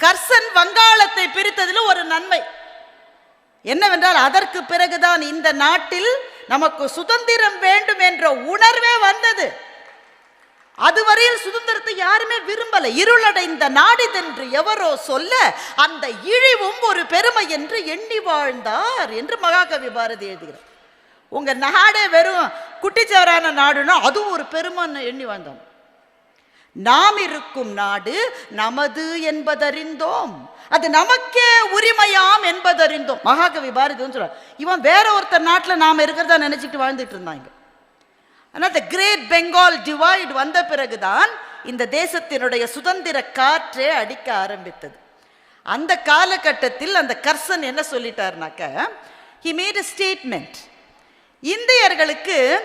Curzon வங்காளத்தை பிரித்ததில் ஒரு நன்மை. என்னவென்றால் அதற்கு பிறகுதான் இந்த நாட்டில் நமக்கு சுதந்திரம் வேண்டும் என்ற உணர்வே வந்தது. அதுவரையில் சுதந்திரத்தை யாருமே விரும்பல. இருளடைந்த நாடிதென்று எவரோ சொல்ல அந்த இழிவும் ஒரு பெருமை என்று எண்ணி வாழ்ந்தார் என்று மகாகவி பாரதி எழுதுகிறார். உங்க நாடே வெறும் குட்டிச்சவரான நாடுனா அதுவும் ஒரு பெருமைன்னு எண்ணி வாழ்ந்தாங்க நாம் இருக்கும் நாடு நமது என்பதறிந்தோம். அது நமக்கே உரிமையாம் என்பதறிந்தோம். மகாகவி பாரதின்னு சொல்ற இவன் வேற ஒருத்தர் நாட்டில் நாம் இருக்கிறதா நினைச்சிட்டு வாழ்ந்துட்டு இருந்தாங்க. ஆனால் இந்த கிரேட் பெங்கால் டிவைட் வந்த பிறகுதான் இந்த தேசத்தினுடைய சுதந்திர காற்றே அடிக்க ஆரம்பித்தது. அந்த காலகட்டத்தில் அந்த கர்சன் என்ன சொல்லிட்டாருனாக்க ஹி மேட் ஸ்டேட்மெண்ட் இந்தியர்களுக்கு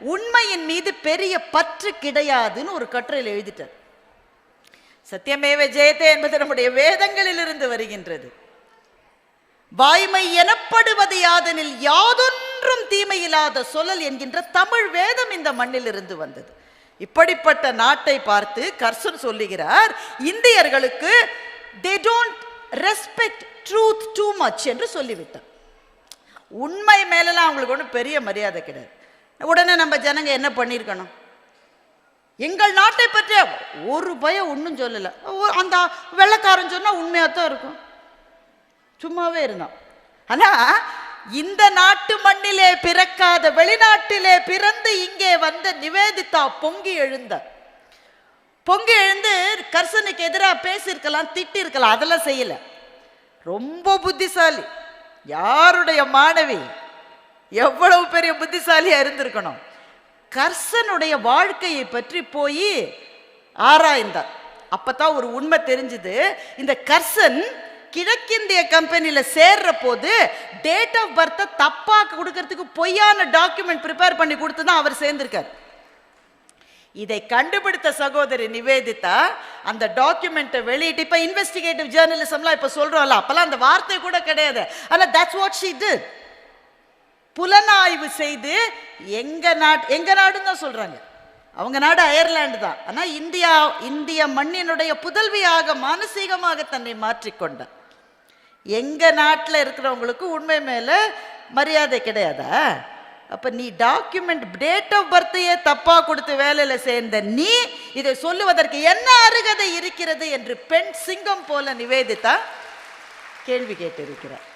உண்மையின் மீது பெரிய பற்று கிடையாதுன்னு ஒரு கட்டுரையில் எழுதிட்டார். சத்தியமேவ ஜெயதே என்பது நம்முடைய வேதங்களிலிருந்து வருகின்றது. வாய்மை எனப்படுவது யாதெனில் யாதொன்றும் தீமையில்லாத சொல்லல் என்கின்ற தமிழ் வேதம் இந்த மண்ணில் இருந்து வந்தது. இப்படிப்பட்ட நாட்டை பார்த்து கர்சன் சொல்லுகிறார் இந்தியர்களுக்கு they don't respect truth too much என்று சொல்லிவிட்டார். உண்மை மேலெல்லாம் அவங்களுக்கு ஒன்றும் பெரிய மரியாதை கிடையாது. உடனே நம்ம ஜனங்க என்ன பண்ணியிருக்கணும் எங்கள் நாட்டை பற்றிய ஒரு பயம் ஒன்றும் சொல்லலை. அந்த வெள்ளைக்காரன் சொன்னால் உண்மையாக தான் இருக்கும். சும்மாவே இருந்தான். ஆனால் இந்த நாட்டு மண்ணிலே பிறக்காத வெளிநாட்டிலே பிறந்து இங்கே வந்த நிவேதிதா பொங்கி எழுந்த. பொங்கி எழுந்து கர்சனுக்கு எதிராக பேசியிருக்கலாம் திட்டிருக்கலாம் அதெல்லாம் செய்யலை. ரொம்ப புத்திசாலி. யாருடைய மாணவி? எவ்வளவு பெரிய புத்திசாலியா இருந்திருக்கணும். கர்சனுடைய வாழ்க்கையை பற்றி போய் ஆராய்ந்தார். அப்பதான் ஒரு உண்மை தெரிஞ்சுது. இந்த கர்சன் கிழக்கிந்திய கம்பெனியில சேர்ற போது டேட் ஆஃப் பர்த்தை தப்பா கொடுக்கறதுக்கு பொய்யான டாக்குமெண்ட் ப்ரிப்பேர் பண்ணி கொடுத்து தான் அவர் சேர்ந்திருக்கார். இதை கண்டுபிடித்த சகோதரி நிவேதிதா அந்த டாக்குமெண்ட்டை வெளியிட்டு இப்போ இன்வெஸ்டிகேட்டிவ் ஜேர்னலிசம்லாம் இப்போ சொல்கிறோம்ல அப்போல்லாம் அந்த வார்த்தை கூட கிடையாது. ஆனால் தட்ஸ் வாட் ஷீ did. புலனாய்வு செய்து எங்க நாட் எங்க நாடுன்னு தான் சொல்றாங்க. அவங்க நாடு அயர்லாந்து தான். ஆனால் இந்தியா இந்திய மண்ணினுடைய புதல்வியாக மானசீகமாக தன்னை மாற்றிக்கொண்டார் எங்க நாட்டில் இருக்கிறவங்களுக்கு உண்மை மேல மரியாதை கிடையாதா? அப்ப நீ டாக்குமெண்ட் டேட் ஆஃப் பர்த்தையே தப்பா கொடுத்து வேலையில சேர்ந்த நீ இதை சொல்லுவதற்கு என்ன அருகதை இருக்கிறது என்று பெண் சிங்கம் போல நிவேதிதா கேள்வி கேட்டிருக்கிறார்.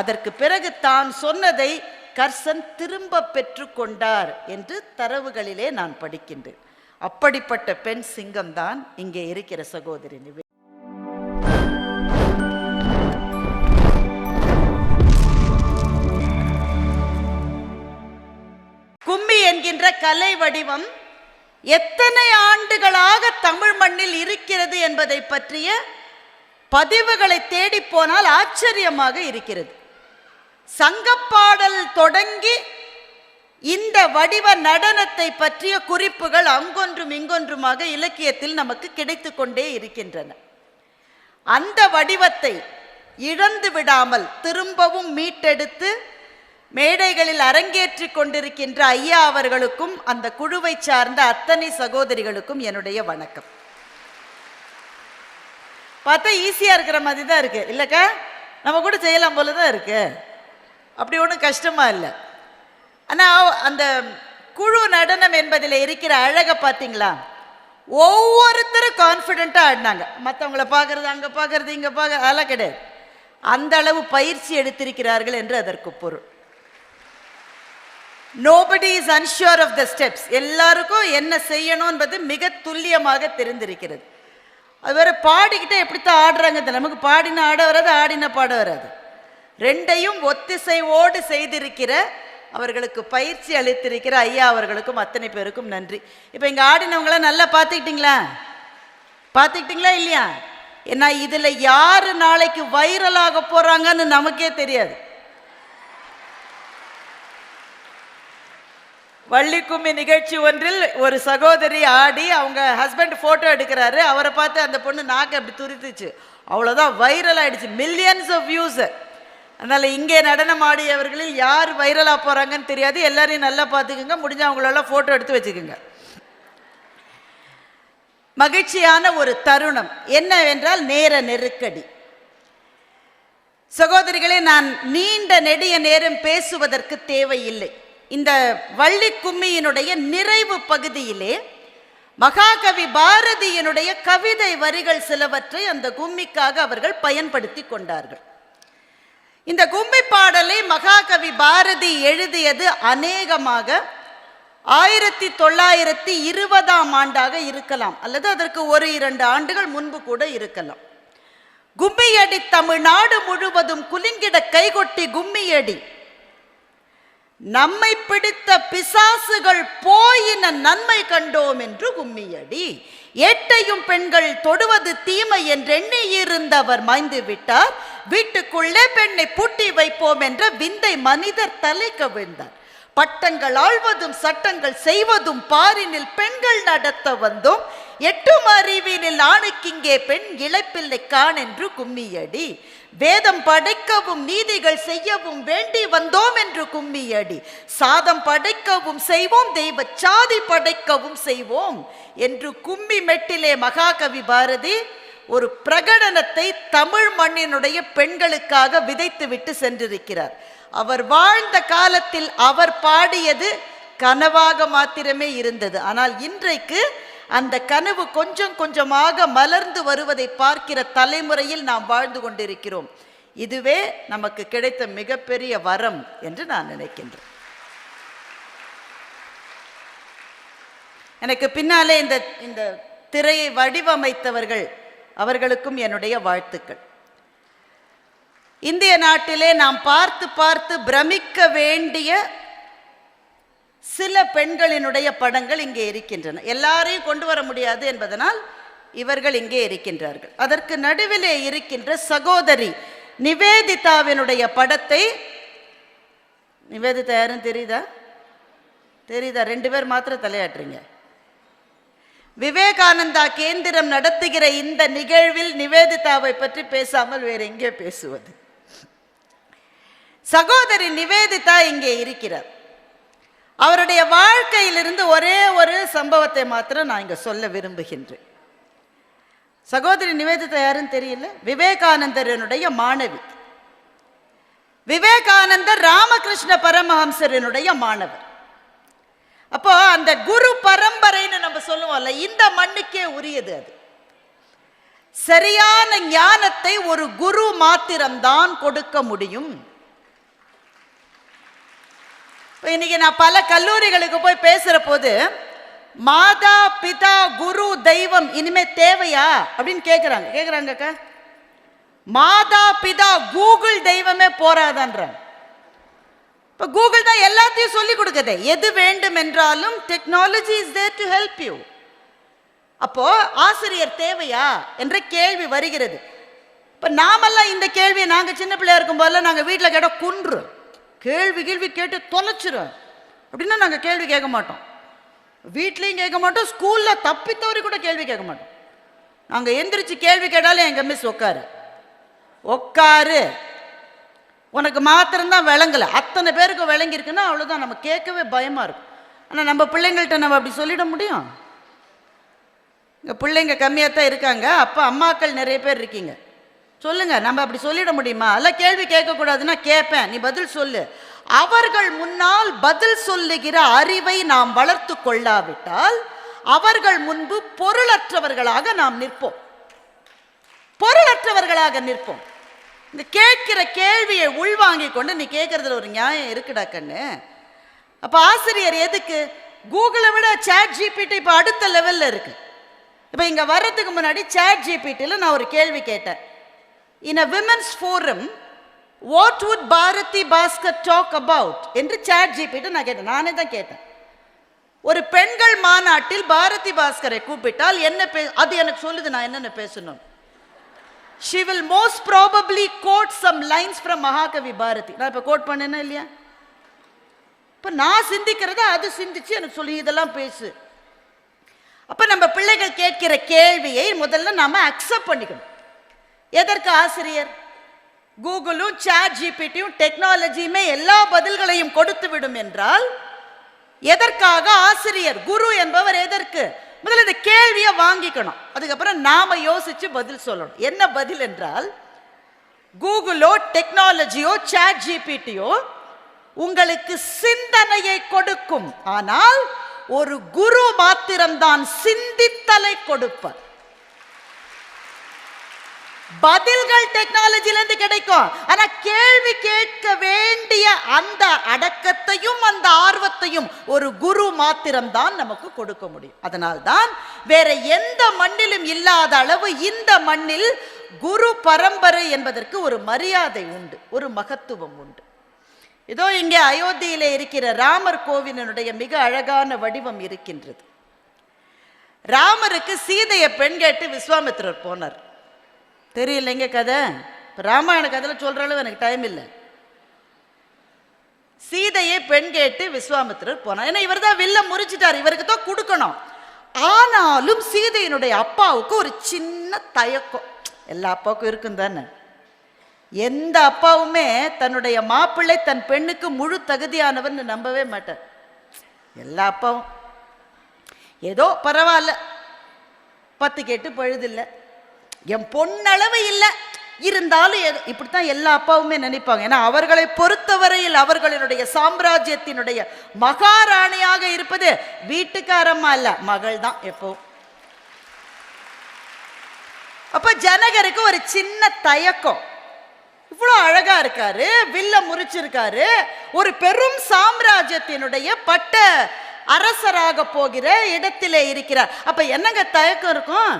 அதற்கு பிறகு தான் சொன்னதை கர்சன் திரும்ப பெற்று கொண்டார் என்று தரவுகளிலே நான் படிக்கின்றேன். அப்படிப்பட்ட பெண் சிங்கம் தான் இங்கே இருக்கிற சகோதரி நிவே கும்மி என்கின்ற கலை வடிவம் எத்தனை ஆண்டுகளாக தமிழ் மண்ணில் இருக்கிறது என்பதை பற்றிய பதிவுகளை தேடி போனால் ஆச்சரியமாக இருக்கிறது. சங்கப்பாடல் தொடங்கி இந்த வடிவ நடனத்தை பற்றிய குறிப்புகள் அங்கொன்றும் இங்கொன்றுமாக இலக்கியத்தில் நமக்கு கிடைத்து கொண்டே இருக்கின்றன. அந்த வடிவத்தை இழந்து விடாமல் திரும்பவும் மீட்டெடுத்து மேடைகளில் அரங்கேற்றி கொண்டிருக்கின்ற ஐயா அவர்களுக்கும் அந்த குழுவை சார்ந்த அத்தனை சகோதரிகளுக்கும் என்னுடைய வணக்கம். பார்த்தா ஈஸியாக இருக்கிற மாதிரி தான் இருக்கு. இல்லைக்கா? நம்ம கூட செய்யலாம் போல தான் இருக்குது அப்படி ஒன்றும் கஷ்டமாக இல்லை. ஆனால் அந்த குழு நடனம் என்பதில் இருக்கிற அழகை பார்த்தீங்களா ஒவ்வொருத்தரும் கான்ஃபிடென்ட்டாக ஆடினாங்க. மற்றவங்கள பார்க்கறது அங்கே பார்க்கறது இங்கே பார்க்க அதெல்லாம் கிடையாது. அந்த அளவு பயிற்சி எடுத்திருக்கிறார்கள் என்று அதற்கு பொருள். Nobody is unsure of the steps எல்லாருக்கும் என்ன செய்யணும் என்பது மிக துல்லியமாக தெரிந்திருக்கிறது. அது வேற பாடிக்கிட்டே எப்படித்தான் ஆடுறாங்க நமக்கு பாடின ஆட வராது ஆடின பாட வராது. ரெண்டையும் ஒத்திசைவோடு செய்திருக்கிற அவர்களுக்கு பயிற்சி அளித்திருக்கிற ஐயா அவர்களுக்கும் அத்தனை பேருக்கும் நன்றி. இப்போ இங்கே ஆடினவங்களாம் நல்லா பார்த்துக்கிட்டீங்களா? பார்த்துக்கிட்டீங்களா இல்லையா? ஏன்னா இதில் யார் நாளைக்கு வைரலாக போகிறாங்கன்னு நமக்கே தெரியாது. வள்ளிக்கும்மி நிகழ்ச்சி ஒன்றில் ஒரு சகோதரி ஆடி அவங்க ஹஸ்பண்ட் ஃபோட்டோ எடுக்கிறாரு. அவரை பார்த்து அந்த பொண்ணு நாக்கு அப்படி துரித்துச்சு. அவ்வளோதான் வைரல் ஆயிடுச்சு. மில்லியன்ஸ் ஆஃப் வியூஸு அதனால் இங்கே நடனம் ஆடியவர்களில் யார் வைரலாக போகிறாங்கன்னு தெரியாது. எல்லாரையும் நல்லா பார்த்துக்குங்க. முடிஞ்ச அவங்களெல்லாம் ஃபோட்டோ எடுத்து வச்சுக்கோங்க. மகிழ்ச்சியான ஒரு தருணம் என்னவென்றால் நேர நெருக்கடி. சகோதரிகளே நான் நீண்ட நெடிய நேரம் பேசுவதற்கு தேவையில்லை. இந்த வள்ளி கும்மியினுடைய நிறைவு பகுதியிலே மகாகவி பாரதியினுடைய கவிதை வரிகள் சிலவற்றை அந்த கும்மிக்காக அவர்கள் பயன்படுத்தி கொண்டார்கள். இந்த கும்மி பாடலை மகாகவி பாரதி எழுதியது அநேகமாக ஆயிரத்தி தொள்ளாயிரத்தி இருபதாம் ஆண்டாக இருக்கலாம் அல்லது அதற்கு ஒரு இரண்டு ஆண்டுகள் முன்பு கூட இருக்கலாம். கும்மியடி தமிழ்நாடு முழுவதும் குலுங்கிட கைகொட்டி கும்மியடி. நம்மை பிடித்த பிசாசுகள் போயின நன்மை கண்டோம் என்று கும்மியடி ஏட்டையும் பெண்கள் தொடுவது தீமை என்றெண்ணி இருந்தவர் மாய்ந்து விட்டார் வீட்டுக்குள்ளே பெண்ணை பூட்டி வைப்போம் என்ற விந்தை மனிதர் தலை கவிழ்ந்தார் பட்டங்கள் ஆழ்வதும் சட்டங்கள் செய்வதும் பாரினில் பெண்கள் நடத்த வந்தோம் எட்டும் அறிவினில் ஆணுக்கிங்கே பெண் இழைப்பில்லை கான் என்று கும்மியடி. வேதம் படைக்கவும் நீதிகள் செய்யவும் வேண்டி வந்தோம் என்று கும்மியடி. சாதம் படைக்கவும் செய்வோம் தெய்வ சாதி படைக்கவும் செய்வோம் என்று கும்மி மெட்டிலே மகாகவி பாரதி ஒரு பிரகடனத்தை தமிழ் மண்ணினுடைய பெண்களுக்காக விதைத்து விட்டு சென்றிருக்கிறார். அவர் வாழ்ந்த காலத்தில் அவர் பாடியது கனவாக மாத்திரமே இருந்தது. ஆனால் இன்றைக்கு அந்த கனவு கொஞ்சம் கொஞ்சமாக மலர்ந்து வருவதை பார்க்கிற தலைமுறையில் நாம் வாழ்ந்து கொண்டிருக்கிறோம். இதுவே நமக்கு கிடைத்த மிகப்பெரிய வரம் என்று நான் நினைக்கின்றேன். எனக்கு பின்னாலே இந்த இந்த திரையை வடிவமைத்தவர்கள் அவர்களுக்கும் என்னுடைய வாழ்த்துக்கள். இந்திய நாட்டிலே நாம் பார்த்து பார்த்து பிரமிக்க வேண்டிய சில பெண்களினுடைய படங்கள் இங்கே இருக்கின்றன. எல்லாரையும் கொண்டு வர முடியாது என்பதனால் இவர்கள் இங்கே இருக்கின்றார்கள். அதற்கு நடுவிலே இருக்கின்ற சகோதரி நிவேதிதாவினுடைய படத்தை நிவேதிதா யாரும் தெரியுதா? தெரியுதா? ரெண்டு பேர் மாத்திரம் தலையாட்டுறீங்க. விவேகானந்தா கேந்திரம் நடத்துகிற இந்த நிகழ்வில் நிவேதிதாவை பற்றி பேசாமல் வேற எங்கே பேசுவது. சகோதரி நிவேதிதா இங்கே இருக்கிறார். அவருடைய வாழ்க்கையிலிருந்து ஒரே ஒரு சம்பவத்தை மாத்திரம் நான் இங்கே சொல்ல விரும்புகின்றேன். சகோதரி நிவேதிதா யாருன்னு தெரியல? விவேகானந்தரனுடைய மாணவி. விவேகானந்தர் ராமகிருஷ்ண பரமஹம்சரனுடைய மாணவர். அப்போ அந்த குரு பரம்பரைன்னு நம்ம சொல்லுவோம்ல இந்த மண்ணுக்கே உரியது அது. சரியான ஞானத்தை ஒரு குரு மாத்திரம்தான் கொடுக்க முடியும். இப்போ இன்னைக்கு நான் பல கல்லூரிகளுக்கு போய் பேசுற போது மாதா பிதா குரு தெய்வம் இனிமே தேவையா? அப்படின்னு கேட்குறாங்க கேட்குறாங்க அக்கா. மாதா பிதா கூகுள் தெய்வமே போராதான்றாங்க இப்போ கூகுள் தான் எல்லாத்தையும் சொல்லி கொடுக்குதே. எது வேண்டும் என்றாலும் technology is there to help you அப்போ ஆசிரியர் தேவையா என்ற கேள்வி வருகிறது. இப்போ நாமெல்லாம் இந்த கேள்வியை நாங்கள் சின்ன பிள்ளையா இருக்கும் போதெல்லாம் நாங்கள் வீட்டில் கேட்டால் குன்று. கேள்வி கேள்வி கேட்டு தொலைச்சிரும். அப்படின்னா நாங்கள் கேள்வி கேட்க மாட்டோம். வீட்லேயும் கேட்க மாட்டோம் ஸ்கூலில் தப்பி தவறி கூட கேள்வி கேட்க மாட்டோம். நாங்கள் எந்திரிச்சு கேள்வி கேட்டாலும் எங்கள் மிஸ் உட்காரு. உட்காரு. உனக்கு மாத்திரம்தான் விளங்கலை. அத்தனை பேருக்கு விளங்கியிருக்குன்னா அவ்வளோதான் நம்ம கேட்கவே பயமாக இருக்கும். ஆனால் நம்ம பிள்ளைங்கள்ட்ட நம்ம அப்படி சொல்லிட முடியும்? இங்கே பிள்ளைங்க கம்மியாக தான் இருக்காங்க. அப்போ அம்மாக்கள் நிறைய பேர் இருக்கீங்க. சொல்லுங்க நம்ம அப்படி சொல்லிட முடியுமா? அல்ல கேள்வி கேட்கக்கூடாதுன்னா கேட்பேன். நீ பதில் சொல்லு. அவர்கள் முன்னால் பதில் சொல்லுகிற அறிவை நாம் வளர்த்து கொள்ளாவிட்டால் அவர்கள் முன்பு பொருளற்றவர்களாக நாம் நிற்போம். பொருளற்றவர்களாக நிற்போம். இந்த கேட்கிற கேள்வியை உள்வாங்கி கொண்டு நீ கேட்கறதுல ஒரு நியாயம் இருக்குடா கண்ணு. அப்ப ஆசிரியர் எதுக்கு? கூகுளை விட சேட் ஜிபிடி இப்போ அடுத்த லெவல்ல இருக்கு. இப்போ இங்க வர்றதுக்கு முன்னாடி சேட் ஜிபிடியில் நான் ஒரு கேள்வி கேட்டேன். In a women's forum, what would Bharathi Baskar talk about என்று சேட் ஜிபிட்டு நான் கேட்டேன். நானே தான் கேட்டேன். ஒரு பெண்கள் மாநாட்டில் பாரதி பாஸ்கரை கூப்பிட்டால் என்ன பே அது எனக்கு சொல்லுது நான் என்னென்ன பேசணும்? She will most probably quote some lines from Mahakavi Bharathi நான் இப்போ கோட் பண்ணேன்னா இல்லையா? இப்போ நான் சிந்திக்கிறத அது சிந்திச்சு எனக்கு சொல்லி இதெல்லாம் பேசு. அப்போ நம்ம பிள்ளைகள் கேட்கிற கேள்வியை முதல்ல நாம அக்செப்ட் பண்ணிக்கணும். எதற்கு ஆசிரியர்? கூகுளும் சாட் ஜிபிடியும் டெக்னாலஜியுமே எல்லா பதில்களையும் கொடுத்து விடும் என்றால் எதற்காக ஆசிரியர் குரு என்பவர் எதற்கு? முதல்ல இந்த கேள்வியை வாங்கிக்கணும். அதுக்கப்புறம் நாம யோசிச்சு பதில் சொல்லணும். என்ன பதில் என்றால் கூகுளோ டெக்னாலஜியோ சாட் ஜிபிடியோ உங்களுக்கு சிந்தனையை கொடுக்கும். ஆனால் ஒரு குரு மாத்திரம்தான் சிந்தித்தலை கொடுப்பார். பதில்கள் டெக்னாலஜில இருந்து கிடைக்கும். ஆனா கேள்வி கேட்க வேண்டிய அந்த அடக்கத்தையும் அந்த ஆர்வத்தையும் ஒரு குரு மாத்திரம்தான் நமக்கு கொடுக்க முடியும். அதனால்தான் வேற எந்த மண்ணிலும் இல்லாத அளவு இந்த மண்ணில் குரு பரம்பரை என்பதற்கு ஒரு மரியாதை உண்டு ஒரு மகத்துவம் உண்டு. இதோ இங்கே அயோத்தியிலே இருக்கிற ராமர் கோவிலினுடைய மிக அழகான வடிவம் இருக்கின்றது. ராமருக்கு சீதையை பெண் கேட்டு விஸ்வாமித்திரர் போனார். தெரியலைங்க கதை. இப்போ ராமாயண கதையில் சொல்கிற அளவு எனக்கு டைம் இல்லை. சீதையை பெண் கேட்டு விஸ்வாமித்திரர் போனார். ஏன்னா இவர் தான் வில்ல முறிச்சிட்டார். இவருக்கு தான் கொடுக்கணும். ஆனாலும் சீதையினுடைய அப்பாவுக்கு ஒரு சின்ன தயக்கம். எல்லா அப்பாவுக்கும் இருக்கும் தானே. எந்த அப்பாவுமே தன்னுடைய மாப்பிள்ளை தன் பெண்ணுக்கு முழு தகுதியானவன்னு நம்பவே மாட்டார். எல்லா அப்பாவும். ஏதோ பரவாயில்ல. பத்து கேட்டு பழுதில்லை என் பொண்ணளவு இல்லை. இருந்தாலும் இப்படித்தான் எல்லா அப்பாவுமே நினைப்பாங்க. ஏன்னா அவர்களை பொறுத்தவரையில் அவர்களினுடைய சாம்ராஜ்யத்தினுடைய மகாராணியாக இருப்பது வீட்டுக்காரம்மா இல்ல மகள் தான் எப்போ அப்ப ஜனகருக்கு ஒரு சின்ன தயக்கம். இவ்வளோ அழகா இருக்காரு வில்ல முறிச்சிருக்காரு. ஒரு பெரும் சாம்ராஜ்யத்தினுடைய பட்ட அரசராக போகிற இடத்திலே இருக்கிறார். அப்ப என்னங்க தயக்கம் இருக்கும்?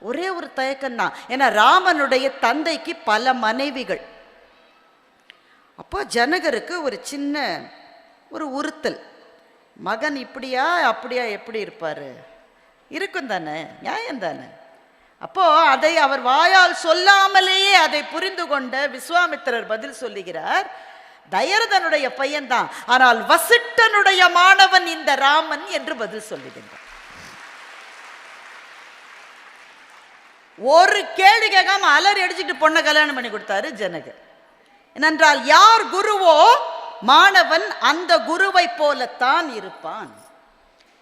ஒரே ஒரு தயக்கம் தான் ஏன்னா ராமனுடைய தந்தைக்கு பல மனைவிகள். அப்போ ஜனகருக்கு ஒரு சின்ன ஒரு உறுத்தல். மகன் இப்படியா அப்படியா எப்படி இருப்பார்? இருக்கும் தானே நியாயம் தானே? அப்போ அதை அவர் வாயால் சொல்லாமலேயே அதை புரிந்து கொண்ட விஸ்வாமித்திரர் பதில் சொல்லுகிறார் தயரதனுடைய பையன்தான் ஆனால் வசிட்டனுடைய மாணவன் இந்த ராமன் என்று பதில் சொல்லுகின்றார். ஒரு கேள்வி கேட்காம அலறி அடிச்சுட்டு பொண்ணை கல்யாணம் பண்ணி கொடுத்தாரு ஜனகர். ஏனென்றால் யார் குருவோ மாணவன் அந்த குருவை போலத்தான் இருப்பான்.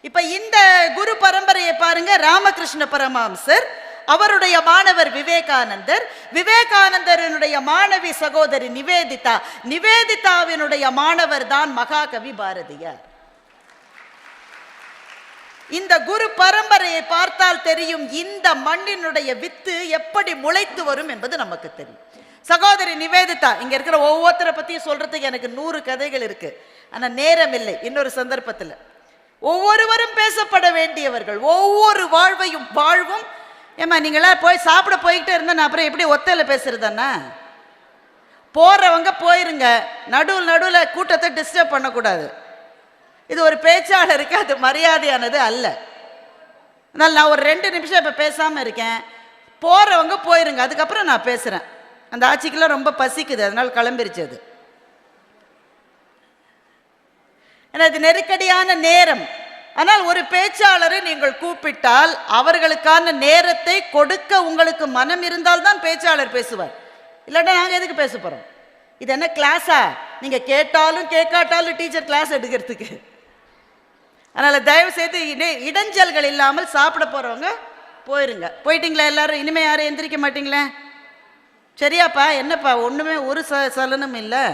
இப்ப இந்த குரு பரம்பரையை பாருங்க ராமகிருஷ்ண பரமஹம்சர் அவருடைய மாணவர் விவேகானந்தர் விவேகானந்தரனுடைய மாணவி சகோதரி நிவேதிதா நிவேதிதாவினுடைய மாணவர் தான் மகாகவி பாரதியார். இந்த குரு பரம்பரையை பார்த்தால் தெரியும் இந்த மண்ணினுடைய வித்து எப்படி முளைத்து வரும் என்பது நமக்கு தெரியும். சகோதரி நிவேதிதா இங்க இருக்கிற ஒவ்வொருத்தரை பத்தியும் சொல்றதுக்கு எனக்கு நூறு கதைகள் இருக்கு. ஆனா நேரம் இல்லை இன்னொரு சந்தர்ப்பத்தில். ஒவ்வொருவரும் பேசப்பட வேண்டியவர்கள் ஒவ்வொரு வாழ்வையும் வாழ்வும் ஏமா நீங்களாம் போய் சாப்பிட போய்கிட்டே இருந்தா நான் அப்புறம் எப்படி ஒத்தையில பேசுறதுன்னா போறவங்க போயிருங்க நடுவில் நடுவில் கூட்டத்தை டிஸ்டர்ப் பண்ணக்கூடாது. இது ஒரு பேச்சாளருக்கு அது மரியாதையானது அல்ல. அதனால் நான் ஒரு ரெண்டு நிமிஷம் இப்போ பேசாமல் இருக்கேன். போகிறவங்க போயிருங்க அதுக்கப்புறம் நான் பேசுகிறேன் அந்த ஆட்சிக்கெல்லாம் ரொம்ப பசிக்குது அதனால் கிளம்பிருச்சு அது. ஏன்னா இது நெருக்கடியான நேரம். ஆனால் ஒரு பேச்சாளரை நீங்கள் கூப்பிட்டால் அவர்களுக்கான நேரத்தை கொடுக்க உங்களுக்கு மனம் இருந்தால் தான் பேச்சாளர் பேசுவார். இல்லாட்டா நாங்கள் எதுக்கு பேச போகிறோம் இது என்ன கிளாஸா நீங்கள் கேட்டாலும் கேட்காட்டாலும் டீச்சர் கிளாஸ் எடுக்கிறதுக்கு. அதனால் தயவு செய்து இடை- இடைஞ்சல்கள் இல்லாமல் சாப்பிட போகிறவங்க போயிருங்க. போயிட்டீங்களா எல்லாரும்? இனிமேல் யாரும் எந்திரிக்க மாட்டிங்களே? சரியாப்பா என்னப்பா? ஒன்றுமே ஒரு ச சலனம் இல்லை.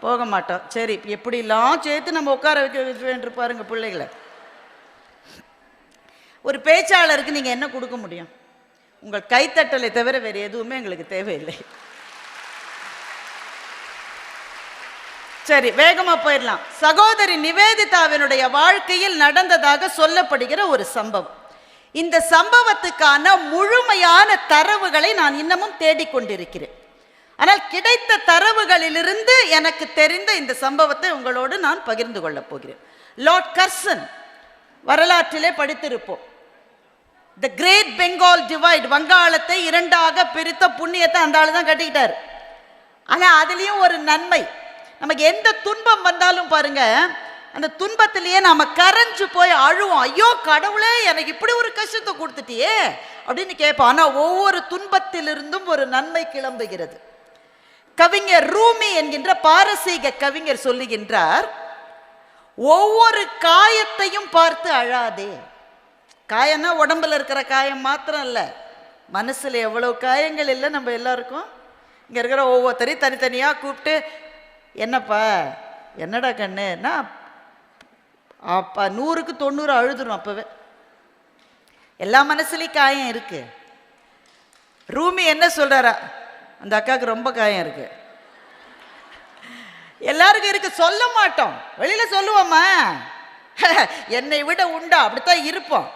போக மாட்டோம். சரி எப்படிலாம் சேர்த்து நம்ம உட்கார வைக்க வேண்டும் பாருங்க பிள்ளைகளை. ஒரு பேச்சாளருக்கு நீங்கள் என்ன கொடுக்க முடியும்? உங்கள் கைத்தட்டலை தவிர வேறு எதுவுமே எங்களுக்கு தேவையில்லை. சரி வேகமா போயிடலாம். சகோதரி நிவேதிதாவினுடைய வாழ்க்கையில் நடந்ததாக சொல்லப்படுகிற ஒரு சம்பவம். இந்த சம்பவத்துக்கான முழுமையான தரவுகளை நான் இன்னமும் தேடிக்கொண்டிருக்கிறேன். ஆனால் கிடைத்த தரவுகளிலிருந்து எனக்கு தெரிந்த இந்த சம்பவத்தை உங்களோடு நான் பகிர்ந்து கொள்ளப் போகிறேன். லார்ட் கர்சன் வரலாற்றிலே படித்திருப்போம். த கிரேட் பெங்கால் டிவைட் வங்காளத்தை இரண்டாக பிரித்த புண்ணியத்தை அந்த ஆள் தான் கட்டிக்கிட்டார். ஆனால் அதுலேயும் ஒரு நன்மை. நமக்கு எந்த துன்பம் வந்தாலும் பாருங்க அந்த துன்பத்திலேயே நாம கரைஞ்சு போய் அழுவோம். ஐயோ கடவுளே எனக்கு இப்படி ஒரு கஷ்டத்தை கொடுத்துட்டியே அப்படின்னு கேட்போம். ஆனால் ஒவ்வொரு துன்பத்திலிருந்தும் ஒரு நன்மை கிளம்புகிறது. கவிஞர் ரூமி என்கின்ற பாரசீக கவிஞர் சொல்லுகின்றார் ஒவ்வொரு காயத்தையும் பார்த்து அழாதே. காயம்னா உடம்புல இருக்கிற காயம் மாத்திரம் இல்லை. மனசில் எவ்வளோ காயங்கள் இல்லை நம்ம எல்லாருக்கும். இங்கே இருக்கிற ஒவ்வொருத்தரையும் தனித்தனியாக கூப்பிட்டு என்னப்பா? என்னடா கண்ணு? நான் அப்பா நூறுக்கு தொண்ணூறு அழுதுரும் அப்போவே. எல்லா மனசுலேயும் காயம் இருக்குது ரூமி என்ன சொல்கிறாரா அந்த அக்காவுக்கு ரொம்ப காயம் இருக்குது எல்லாருக்கும் இருக்கு. சொல்ல மாட்டோம். வெளியில் சொல்லுவோமா? என்னை விட உண்டா? அப்படித்தான் இருப்போம்.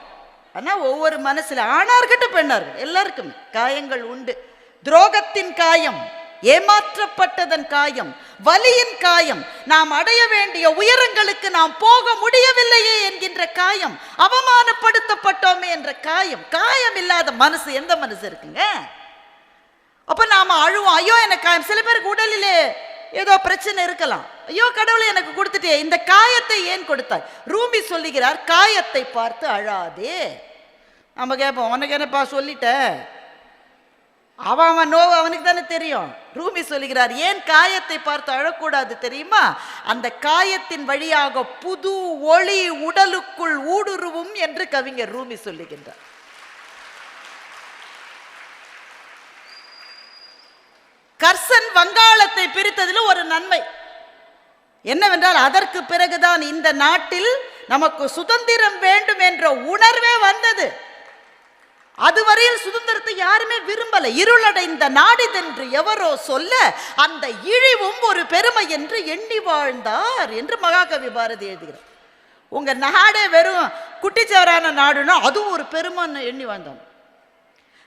ஆனால் ஒவ்வொரு மனசில் ஆணா இருக்கட்டும் பெண்ணா இருக்கட்டும் எல்லாருக்குமே காயங்கள் உண்டு. துரோகத்தின் காயம். ஏமாற்றப்பட்டதன் காயம் வலியின் காயம் நாம் அடைய வேண்டிய உயரங்களுக்கு நாம் போக முடியவில்லையே என்கின்ற காயம் அவமானப்படுத்தப்பட்டோமே என்ற காயம் காயம் இல்லாத மனசு எந்த மனசு இருக்குங்க? அப்ப நாம அழுவோம் ஐயோ எனக்கு காயம். சில பேருக்கு உடலிலே ஏதோ பிரச்சனை இருக்கலாம். ஐயோ கடவுளை எனக்கு கொடுத்துட்டே இந்த காயத்தை ஏன் கொடுத்தாய்? ரூமி சொல்லுகிறார் காயத்தை பார்த்து அழாதே. நம்ம கேட்போம் உனக்கு என்னப்பா சொல்லிட்டேன் அவன் அவன் நோவு அவனுக்கு தானே தெரியும். ரூமி சொல்லுகிறார் ஏன் காயத்தை பார்த்து அழக்கூடாது தெரியுமா? அந்த காயத்தின் வழியாக புது ஒளி உடலுக்குள் ஊடுருவும் என்று கவிஞர் ரூமி சொல்லுகின்றார். கர்சன் வங்காளத்தை பிரித்ததில் ஒரு நன்மை. என்னவென்றால் அதற்கு பிறகுதான் இந்த நாட்டில் நமக்கு சுதந்திரம் வேண்டும் என்ற உணர்வே வந்தது. அதுவரையில் சுதந்திரத்தை யாருமே விரும்பல. இருளடைந்த நாடிதென்று எவரோ சொல்ல அந்த இழிவும் ஒரு பெருமை என்று எண்ணி வாழ்ந்தார் என்று மகாகவி பாரதி எழுதுகிறார். உங்க நாடே வெறும் குட்டிச்சவரான நாடுனா அதுவும் ஒரு பெருமைன்னு எண்ணி வாழ்ந்தோம்.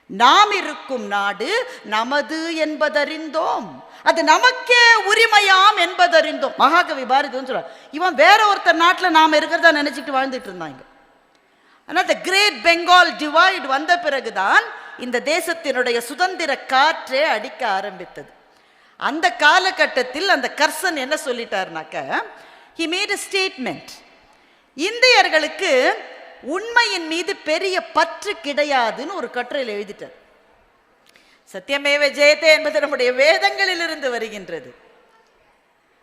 நாம் இருக்கும் நாடு நமது என்பதறிந்தோம். அது நமக்கே உரிமையாம் என்பதறிந்தோம். மகாகவி பாரதி வந்து சொல்றார் இவன் வேற ஒருத்தர் நாட்டில் நாம் இருக்கிறதா நினைச்சிட்டு வாழ்ந்துட்டு இருந்தாங்க. ஆனால் இந்த கிரேட் பெங்கால் டிவைட் வந்த பிறகுதான் இந்த தேசத்தினுடைய சுதந்திர காற்றே அடிக்க ஆரம்பித்தது. அந்த காலகட்டத்தில் அந்த கர்சன் என்ன சொல்லிட்டாருனாக்க ஹி மேட் ஸ்டேட்மெண்ட் இந்தியர்களுக்கு உண்மையின் மீது பெரிய பற்று கிடையாதுன்னு ஒரு கட்டுரையில் எழுதிட்டார். சத்தியமேவ ஜெயதே என்பது நம்முடைய வேதங்களிலிருந்து வருகின்றது.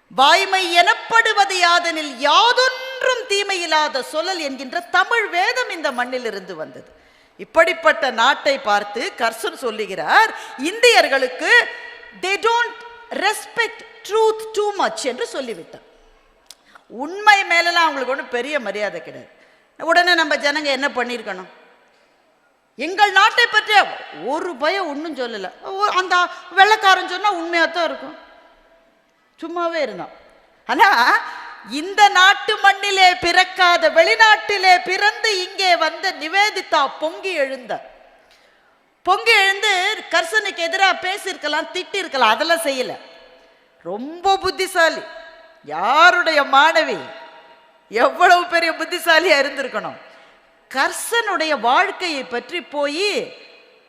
வாய்மை எனப்படுவது யாதெனில் யாதொன்றும் தீமையில்லாத சொல்லல் என்கின்ற தமிழ் வேதம் இந்த மண்ணிலிருந்து வந்தது. இப்படிப்பட்ட நாட்டை பார்த்து கர்சன் சொல்லுகிறார் இந்தியர்களுக்கு they don't respect truth too much என்று சொல்லிவிட்டார். உண்மை மேலெல்லாம் அவங்களுக்கு ஒன்றும் பெரிய மரியாதை கிடையாது. உடனே நம்ம ஜனங்க என்ன பண்ணியிருக்கணும் எங்கள் நாட்டை பற்றிய ஒரு பயம் ஒன்றும் சொல்லலை. அந்த வெள்ளைக்காரன் சொன்னால் உண்மையாக தான் இருக்கும். சும்மாவே இருந்தான் ஆனா இந்த நாட்டு மண்ணிலே பிறக்காத வெளிநாட்டிலே பிறந்து இங்கே வந்த நிவேதிதா பொங்கி எழுந்த. பொங்கி எழுந்து கர்சனுக்கு எதிராக பேசியிருக்கலாம் திட்டி இருக்கலாம் அதெல்லாம் செய்யல. ரொம்ப புத்திசாலி. யாருடைய மாணவி எவ்வளவு பெரிய புத்திசாலியா இருந்திருக்கணும். கர்சனுடைய வாழ்க்கையை பற்றி போய்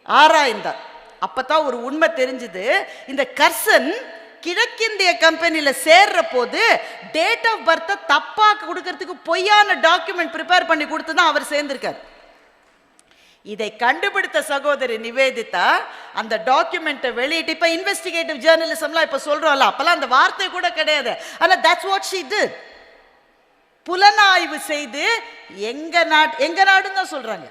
ஆராய்ந்தார். அப்பதான் ஒரு உண்மை தெரிஞ்சுது. இந்த கர்சன் கிழக்கிந்திய கம்பெனியில் சேர்ற போது டேட் ஆஃப் பர்த்தை தப்பாக கொடுக்கறதுக்கு பொய்யான டாக்குமெண்ட் ப்ரிப்பேர் பண்ணி கொடுத்து தான் அவர் சேர்ந்திருக்கார். இதை கண்டுபிடித்த சகோதரி நிவேதிதா அந்த டாக்குமெண்ட்டை வெளியிட்டு இப்போ இன்வெஸ்டிகேட்டிவ் ஜேர்னலிசம்லாம் இப்போ சொல்கிறோம்ல அப்போல்லாம் அந்த வார்த்தை கூட கிடையாது. ஆனால் தட்ஸ் வாட் ஷீ did. புலனாய்வு செய்து எங்கள் நாட் எங்கள் நாடுன்னு தான் சொல்கிறாங்க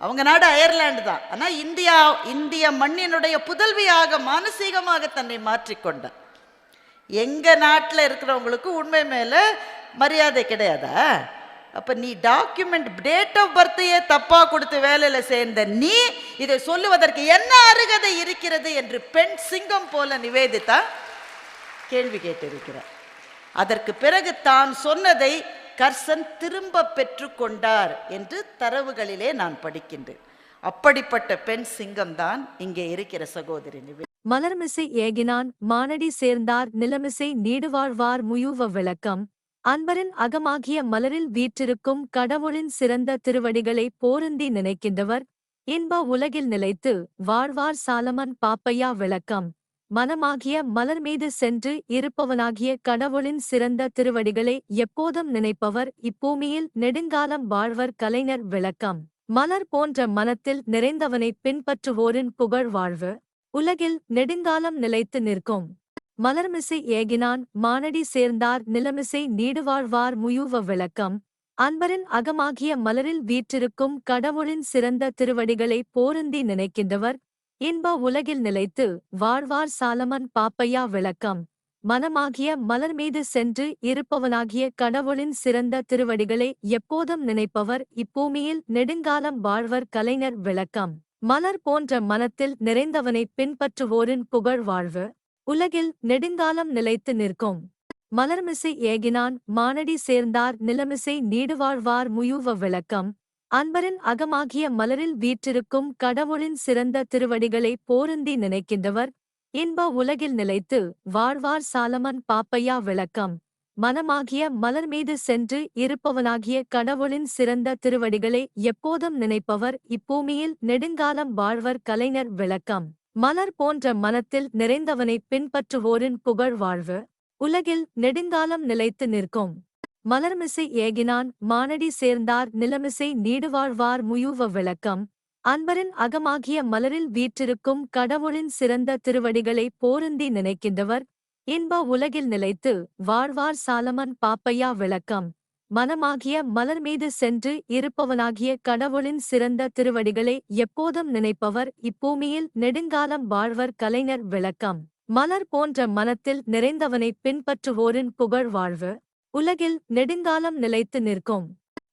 அவங்க நாடு அயர்லாண்டு தான். ஆனால் இந்தியா இந்திய மண்ணினுடைய புதல்வியாக மானசீகமாக தன்னை மாற்றிக்கொண்டார். எங்கள் நாட்டில் இருக்கிறவங்களுக்கு உண்மை மேலே மரியாதை கிடையாதா? அப்போ நீ டாக்குமெண்ட் டேட் ஆஃப் பர்த்தையே தப்பாக கொடுத்து வேலையில் சேர்ந்த நீ இதை சொல்லுவதற்கு என்ன அருகதை இருக்கிறது என்று பெண் சிங்கம் போல நிவேதிதா கேள்வி கேட்டிருக்கிறார். அதற்கு பிறகு தான் சொன்னதை கர்சன் திரும்ப பெற்றுக்கொண்டார் என்று தரவுகளிலே நான் படிக்கின்றேன். அப்படிப்பட்ட பெண் சிங்கம் தான் இங்கே இருக்கிற சகோதரி நிவே மலர்மிசை ஏகினான் மானடி சேர்ந்தார் நிலமிசை நீடுவாழ்வார் முயூவ விளக்கம். அன்பரின் அகமாகிய மலரில் வீற்றிருக்கும் கடவுளின் சிறந்த திருவடிகளை போருந்தி நினைக்கின்றவர். இன்ப உலகில் நிலைத்து வாழ்வார் சாலமன் பாப்பையா விளக்கம். மனமாகிய மலர் மீது சென்று இருப்பவனாகிய கடவுளின் சிறந்த திருவடிகளை எப்போதும் நினைப்பவர். இப்பூமியில் நெடுங்காலம் வாழ்வர் கலைஞர் விளக்கம். மலர் போன்ற மனத்தில் நிறைந்தவனை பின்பற்றுவோரின் புகழ் வாழ்வு. உலகில் நெடுங்காலம் நிலைத்து நிற்கும். மலர்மிசை ஏகினான் மானடி சேர்ந்தார் நிலமிசை நீடுவாழ்வார் முயூவ விளக்கம். அன்பரின் அகமாகிய மலரில் வீற்றிருக்கும் கடவுளின் சிறந்த திருவடிகளை போருந்தி நினைக்கின்றவர். இன்ப உலகில் நிலைத்து வாழ்வார் சாலமன் பாப்பையா விளக்கம். மனமாகிய மலர் மீது சென்று இருப்பவனாகிய கடவுளின் சிறந்த திருவடிகளை எப்போதும் நினைப்பவர். இப்பூமியில் நெடுங்காலம் வாழ்வர் கலைஞர் விளக்கம். மலர் போன்ற மனத்தில் நிறைந்தவனைப் பின்பற்றுவோரின் புகழ் வாழ்வு. உலகில் நெடுங்காலம் நிலைத்து நிற்கும். மலர்மிசை ஏகினான் மானடி சேர்ந்தார் நிலமிசை நீடுவாழ்வார் முயூவ விளக்கம். அன்பரின் அகமாகிய மலரில் வீற்றிருக்கும் கடவுளின் சிறந்த திருவடிகளை போருந்தி நினைக்கின்றவர். இன்ப உலகில் நிலைத்து வாழ்வார் சாலமன் பாப்பையா விளக்கம். மனமாகிய மலர் மீது சென்று இருப்பவனாகிய கடவுளின் சிறந்த திருவடிகளை எப்போதும் நினைப்பவர். இப்பூமியில் நெடுங்காலம் வாழ்வர் கலைஞர் விளக்கம். மலர் போன்ற மனத்தில் நிறைந்தவனைப் பின்பற்றுவோரின் புகழ் வாழ்வு. உலகில் நெடுங்காலம் நிலைத்து நிற்கும். மலர்மிசை ஏகினான் மானடி சேர்ந்தார் நிலமிசை நீடுவாழ்வார் முயூவ விளக்கம். அன்பரின் அகமாகிய மலரில் வீற்றிருக்கும் கடவுளின் சிறந்த திருவடிகளை போருந்தி நினைக்கின்றவர். இன்ப உலகில் நிலைத்து வாழ்வார் சாலமன் பாப்பையா விளக்கம். மனமாகிய மலர் மீது சென்று இருப்பவனாகிய கடவுளின் சிறந்த திருவடிகளை எப்போதும் நினைப்பவர் இப்பூமியில் நெடுங்காலம் வாழ்வர் கலைஞர் விளக்கம். மலர் போன்ற மனத்தில் நிறைந்தவனைப் பின்பற்றுவோரின் புகழ் வாழ்வு. உலகில் நெடுங்காலம் நிலைத்து நிற்கும்.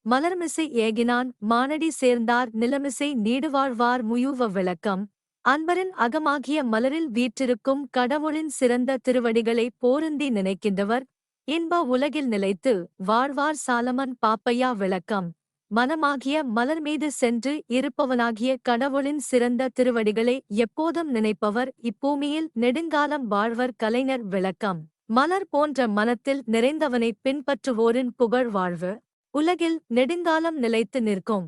மலர்மிசை ஏகினான் மானடி சேர்ந்தார் நிலமிசை நீடுவாழ்வார் முயூவ விளக்கம். அன்பரின் அகமாகிய மலரில் வீற்றிருக்கும் கடவுளின் சிறந்த திருவடிகளை போருந்தி நினைக்கின்றவர். இன்ப உலகில் நிலைத்து வாழ்வார் சாலமன் பாப்பையா விளக்கம். மனமாகிய மலர் மீது சென்று இருப்பவனாகிய கடவுளின் சிறந்த திருவடிகளை எப்போதும் நினைப்பவர். இப்பூமியில் நெடுங்காலம் வாழ்வர் கலைஞர் விளக்கம். மலர் போன்ற மனத்தில் நிறைந்தவனைப் பின்பற்றுவோரின் புகழ் வாழ்வு. உலகில் நெடுங்காலம் நிலைத்து நிற்கும்.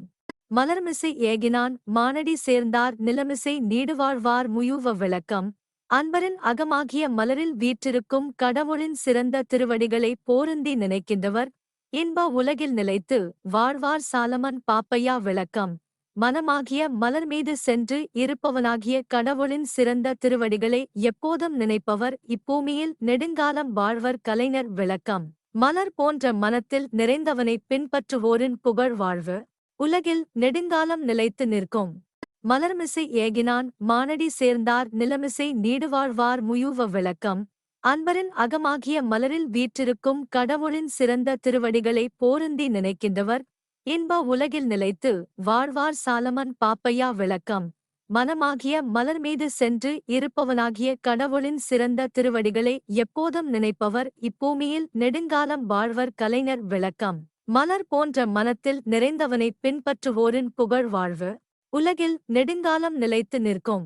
மலர்மிசை ஏகினான் மானடி சேர்ந்தார் நிலமிசை நீடுவாழ்வார் முயூவ விளக்கம். அன்பரின் அகமாகிய மலரில் வீற்றிருக்கும் கடவுளின் சிறந்த திருவடிகளை போருந்தி நினைக்கின்றவர். இன்ப உலகில் நிலைத்து வாழ்வார் சாலமன் பாப்பையா விளக்கம். மனமாகிய மலர் மீது சென்று இருப்பவனாகிய கடவுளின் சிறந்த திருவடிகளை எப்போதும் நினைப்பவர். இப்பூமியில் நெடுங்காலம் வாழ்வர் கலைஞர் விளக்கம். மலர் போன்ற மனத்தில் நிறைந்தவனைப் பின்பற்றுவோரின் புகழ் வாழ்வு. உலகில் நெடுங்காலம் நிலைத்து நிற்கும். மலர்மிசை ஏகினான் மானடி சேர்ந்தார் நிலமிசை நீடுவாழ்வார் முயூவ விளக்கம். அன்பரின் அகமாகிய மலரில் வீற்றிருக்கும் கடவுளின் சிறந்த திருவடிகளை போருந்தி நினைக்கின்றவர். இன்ப உலகில் நிலைத்து வாழ்வார் சாலமன் பாப்பையா விளக்கம். மனமாகிய மலர் மீது சென்று இருப்பவனாகிய கடவுளின் சிறந்த திருவடிகளை எப்போதும் நினைப்பவர். இப்பூமியில் நெடுங்காலம் வாழ்வர் கலைஞர் விளக்கம். மலர் போன்ற மனத்தில் நிறைந்தவனைப் பின்பற்றுவோரின் புகழ் வாழ்வு. உலகில் நெடுங்காலம் நிலைத்து நிற்கும்.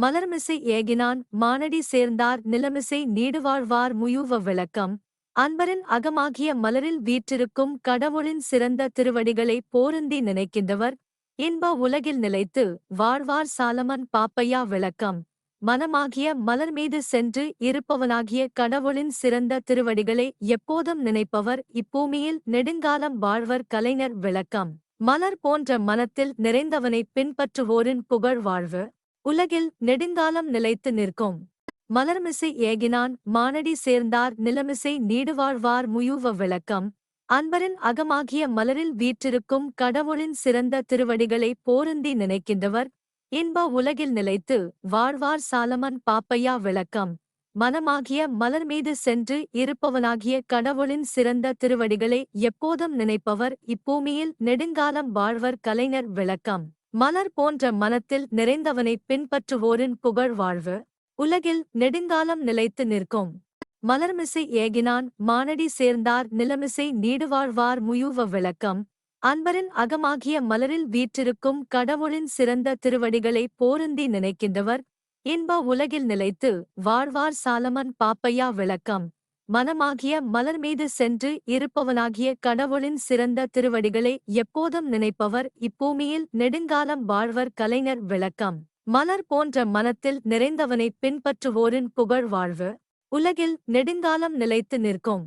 மலர்மிசை ஏகினான் மானடி சேர்ந்தார் நிலமிசை நீடுவாழ்வார் முயூவ விளக்கம். அன்பரின் அகமாகிய மலரில் வீற்றிருக்கும் கடவுளின் சிறந்த திருவடிகளை போருந்தி நினைக்கின்றவர். இன்ப உலகில் நிலைத்து வாழ்வார் சாலமன் பாப்பையா விளக்கம். மனமாகிய மலர் மீது சென்று இருப்பவனாகிய கடவுளின் சிறந்த திருவடிகளை எப்போதும் நினைப்பவர். இப்பூமியில் நெடுங்காலம் வாழ்வர் கலைஞர் விளக்கம். மலர் போன்ற மனத்தில் நிறைந்தவனைப் பின்பற்றுவோரின் புகழ் வாழ்வு. உலகில் நெடுங்காலம் நிலைத்து நிற்கும். மலர்மிசை ஏகினான் மானடி சேர்ந்தார் நிலமிசை நீடுவாழ்வார் முயூவ விளக்கம். அன்பரின் அகமாகிய மலரில் வீற்றிருக்கும் கடவுளின் சிறந்த திருவடிகளை போருந்தி நினைக்கின்றவர். இன்ப உலகில் நிலைத்து வாழ்வார் சாலமன் பாப்பையா விளக்கம். மனமாகிய மலர் மீது சென்று இருப்பவனாகிய கடவுளின் சிறந்த திருவடிகளை எப்போதும் நினைப்பவர் இப்பூமியில் நெடுங்காலம் வாழ்வர் கலைஞர் விளக்கம். மலர் போன்ற மனத்தில் நிறைந்தவனைப் பின்பற்றுவோரின் புகழ் வாழ்வு. உலகில் நெடுங்காலம் நிலைத்து நிற்கும். மலர்மிசை ஏகினான் மானடி சேர்ந்தார் நிலமிசை நீடுவாழ்வார் முயூவ விளக்கம். அன்பரின் அகமாகிய மலரில் வீற்றிருக்கும் கடவுளின் சிறந்த திருவடிகளை போருந்தி நினைக்கின்றவர். இன்ப உலகில் நிலைத்து வாழ்வார் சாலமன் பாப்பையா விளக்கம். மனமாகிய மலர் மீது சென்று இருப்பவனாகிய கடவுளின் சிறந்த திருவடிகளை எப்போதும் நினைப்பவர். இப்பூமியில் நெடுங்காலம் வாழ்வர் கலைஞர் விளக்கம். மலர் போன்ற மனத்தில் நிறைந்தவனைப் பின்பற்றுவோரின் புகழ் வாழ்வு. உலகில் நெடுங்காலம் நிலைத்து நிற்கும்.